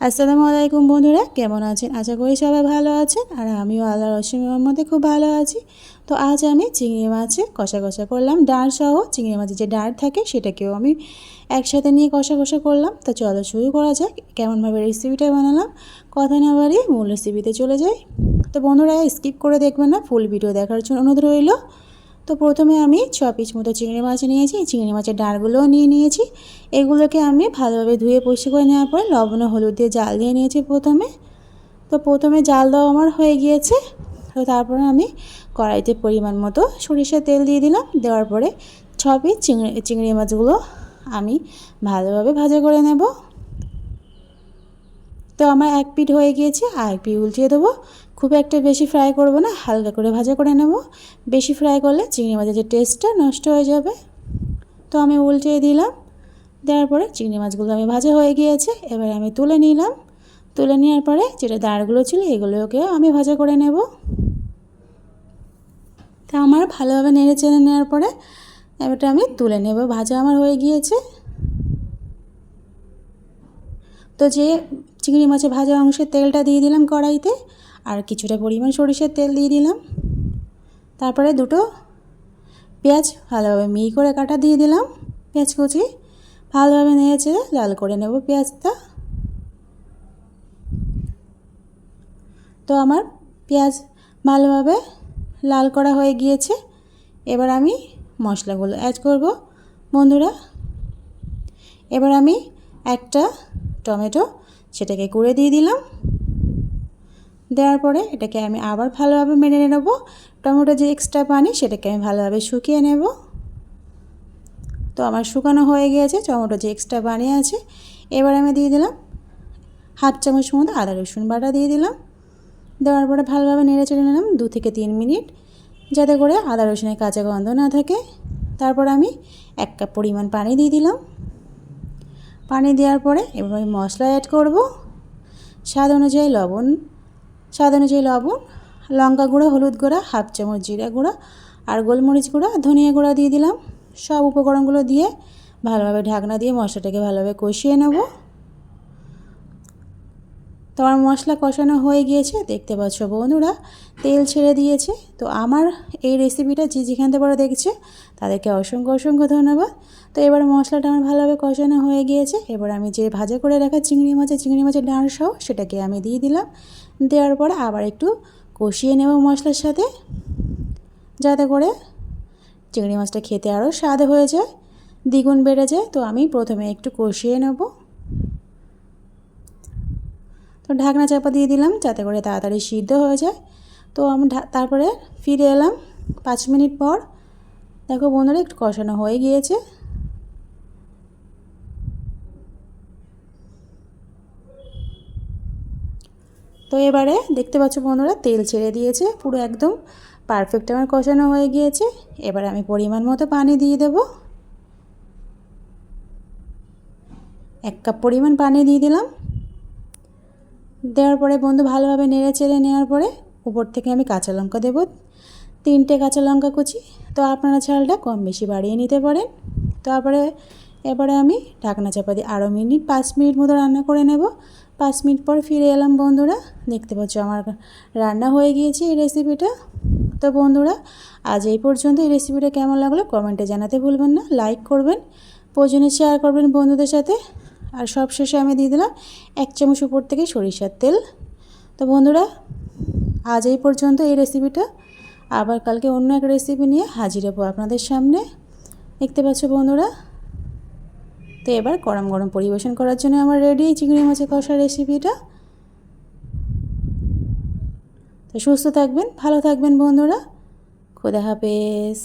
আসসালামু আলাইকুম বন্ধুরা, কেমন আছেন? আশা করি সবাই ভালো আছেন আর আমিও আল্লাহর অসীমের মধ্যে খুব ভালো আছি। তো আজ আমি চিংড়ি মাছে কষা কষা করলাম। ডাঁড় সহ চিংড়ি মাছের যে ডাঁড় থাকে সেটাকেও আমি একসাথে নিয়ে কষা কষা করলাম। তো চলো শুরু করা যাক, কেমনভাবে রেসিপিটা বানালাম। কথা না বাড়িয়ে মূল রেসিপিতে চলে যাই। তো বন্ধুরা স্কিপ করে দেখবেন না ফুল ভিডিও দেখার জন্য অনুরোধ রইল। তো প্রথমে আমি ছ পিস মতো চিংড়ি মাছ নিয়েছি। চিংড়ি মাছের ডাঁড়গুলোও নিয়ে নিয়েছি। এগুলোকে আমি ভালোভাবে ধুয়ে পরিষ্কার করে নেওয়ার পরে লবণ হলুদ দিয়ে জাল দিয়ে নিয়েছি প্রথমে। তো প্রথমে জাল দেওয়া আমার হয়ে গিয়েছে। তো তারপরে আমি কড়াইতে পরিমাণ মতো সরিষার তেল দিয়ে দিলাম। দেওয়ার পরে ছ পিস চিংড়ি চিংড়ি মাছগুলো আমি ভালোভাবে ভাজা করে নেব। তো আমার এক পিঠ হয়ে গিয়েছে, আর এক পিঠ দেবো। খুব একটা বেশি ফ্রাই করব না, হালকা করে ভাজা করে নেব। বেশি ফ্রাই করলে চিংড়ি মাছের যে টেস্টটা নষ্ট হয়ে যাবে। তো আমি উল্টিয়ে দিলাম। দেওয়ার পরে চিংড়ি মাছগুলো আমি ভাজা হয়ে গিয়েছে, এবার আমি তুলে নিলাম। তুলে নেওয়ার পরে যেটা দাঁড়গুলো ছিল এগুলোকেও আমি ভাজা করে নেব। তা আমার ভালোভাবে নেড়ে চেড়ে নেওয়ার পরে এবারটা আমি তুলে নেব, ভাজা আমার হয়ে গিয়েছে। তো যে চিংড়ি মাছের ভাজা অংশের তেলটা দিয়ে দিলাম কড়াইতে, আর কিছুটা পরিমাণ সরিষার তেল দিয়ে দিলাম। তারপরে দুটো পেঁয়াজ ভালোভাবে মিহি করে কাটা দিয়ে দিলাম পেঁয়াজ কুচি। ভালোভাবে নেড়েচেড়ে লাল করে নেব পেঁয়াজটা। তো আমার পেঁয়াজ ভালোভাবে লাল করা হয়ে গিয়েছে। এবার আমি মশলাগুলো অ্যাড করব। বন্ধুরা, এবার আমি একটা টমেটো সেটাকে কুড়ে দিয়ে দিলাম। দেওয়ার পরে এটাকে আমি আবার ভালোভাবে মেনে নেব। টমেটো যে এক্সট্রা পানি সেটাকে আমি ভালোভাবে শুকিয়ে নেব। তো আমার শুকানো হয়ে গিয়েছে, টমেটো যে এক্সট্রা পানি আছে। এবার আমি দিয়ে দিলাম হাফ চামচ মতো আদা রসুন বাটা দিয়ে দিলাম। দেওয়ার পরে ভালোভাবে নেড়ে চেড়ে নিলাম দু থেকে তিন মিনিট, যাতে করে আদা রসুনের কাঁচা গন্ধ না থাকে। তারপর আমি এক কাপ পরিমাণ পানি দিয়ে দিলাম। পানি দেওয়ার পরে এবার আমি মশলা অ্যাড করব। স্বাদ অনুযায়ী লবণ, স্বাদ অনুযায়ী লবণ, লঙ্কা গুঁড়ো, হলুদ গুঁড়া, হাফ চামচ জিরা গুঁড়া আর গোলমরিচ গুঁড়া, ধনিয়া গুঁড়া দিয়ে দিলাম। সব উপকরণগুলো দিয়ে ভালোভাবে ঢাকনা দিয়ে মশলাটাকে ভালোভাবে কষিয়ে নেব। তো আমার মশলা কষানো হয়ে গিয়েছে, দেখতে পাচ্ছ বন্ধুরা, তেল ছেড়ে দিয়েছে। তো আমার এই রেসিপিটা যে যেখান থেকে দেখছে, তাদেরকে অসংখ্য অসংখ্য ধন্যবাদ। তো এবার মশলাটা আমার ভালোভাবে কষানো হয়ে গিয়েছে। এবার আমি যে ভাজা করে রাখা চিংড়ি মাছের চিংড়ি মাছের ডাঁড় সহ সেটাকে আমি দিয়ে দিলাম। দেওয়ার পরে আবার একটু কষিয়ে নেব মশলার সাথে, যাতে করে চিংড়ি মাছটা খেতে আরও স্বাদ হয়ে যায়, দ্বিগুণ বেড়ে যায়। তো আমি প্রথমে একটু কষিয়ে নেব। ঢাকনা চাপা দিয়ে দিলাম যাতে করে তাড়াতাড়ি সিদ্ধ হয়ে যায়। তো আমি তারপরে ফিরে এলাম পাঁচ মিনিট পর। দেখো বন্ধুরা, একটু কষানো হয়ে গিয়েছে। তো এবারে দেখতে পাচ্ছ বন্ধুরা, তেল ছেড়ে দিয়েছে, পুরো একদম পারফেক্ট আমার কষানো হয়ে গিয়েছে। এবার আমি পরিমাণ মতো পানি দিয়ে দেব। এক কাপ পরিমাণ পানি দিয়ে দিলাম। দেওয়ার পরে বন্ধু ভালোভাবে নেড়ে চেড়ে নেওয়ার পরে উপর থেকে আমি কাঁচা লঙ্কা দেবো। তিনটে কাঁচা লঙ্কা কুচি। তো আপনারা ঝালটা কম বেশি বাড়িয়ে নিতে পারেন। তারপরে এবারে আমি ঢাকনা চাপা দিয়ে আরও মিনিট, পাঁচ মিনিট মতো রান্না করে নেব। পাঁচ মিনিট পর ফিরে এলাম বন্ধুরা। দেখতে পাচ্ছ আমার রান্না হয়ে গিয়েছে এই রেসিপিটা তো বন্ধুরা, আজ এই পর্যন্ত। এই রেসিপিটা কেমন লাগল কমেন্টে জানাতে ভুলবেন না। লাইক করবেন, প্রয়োজনে শেয়ার করবেন বন্ধুদের সাথে। আর সব শেষে আমি দিয়ে দিলাম এক চামচ উপর থেকে সরিষার তেল। তো বন্ধুরা, আজ এই পর্যন্ত এই রেসিপিটা আবার কালকে অন্য এক রেসিপি নিয়ে হাজির হব আপনাদের সামনে। দেখতে পাচ্ছ বন্ধুরা? তো এবার গরম গরম পরিবেশন করার জন্য আমার রেডি চিংড়ি মাছের কষা রেসিপিটা তো সুস্থ থাকবেন, ভালো থাকবেন বন্ধুরা। খুদা হাফেজ।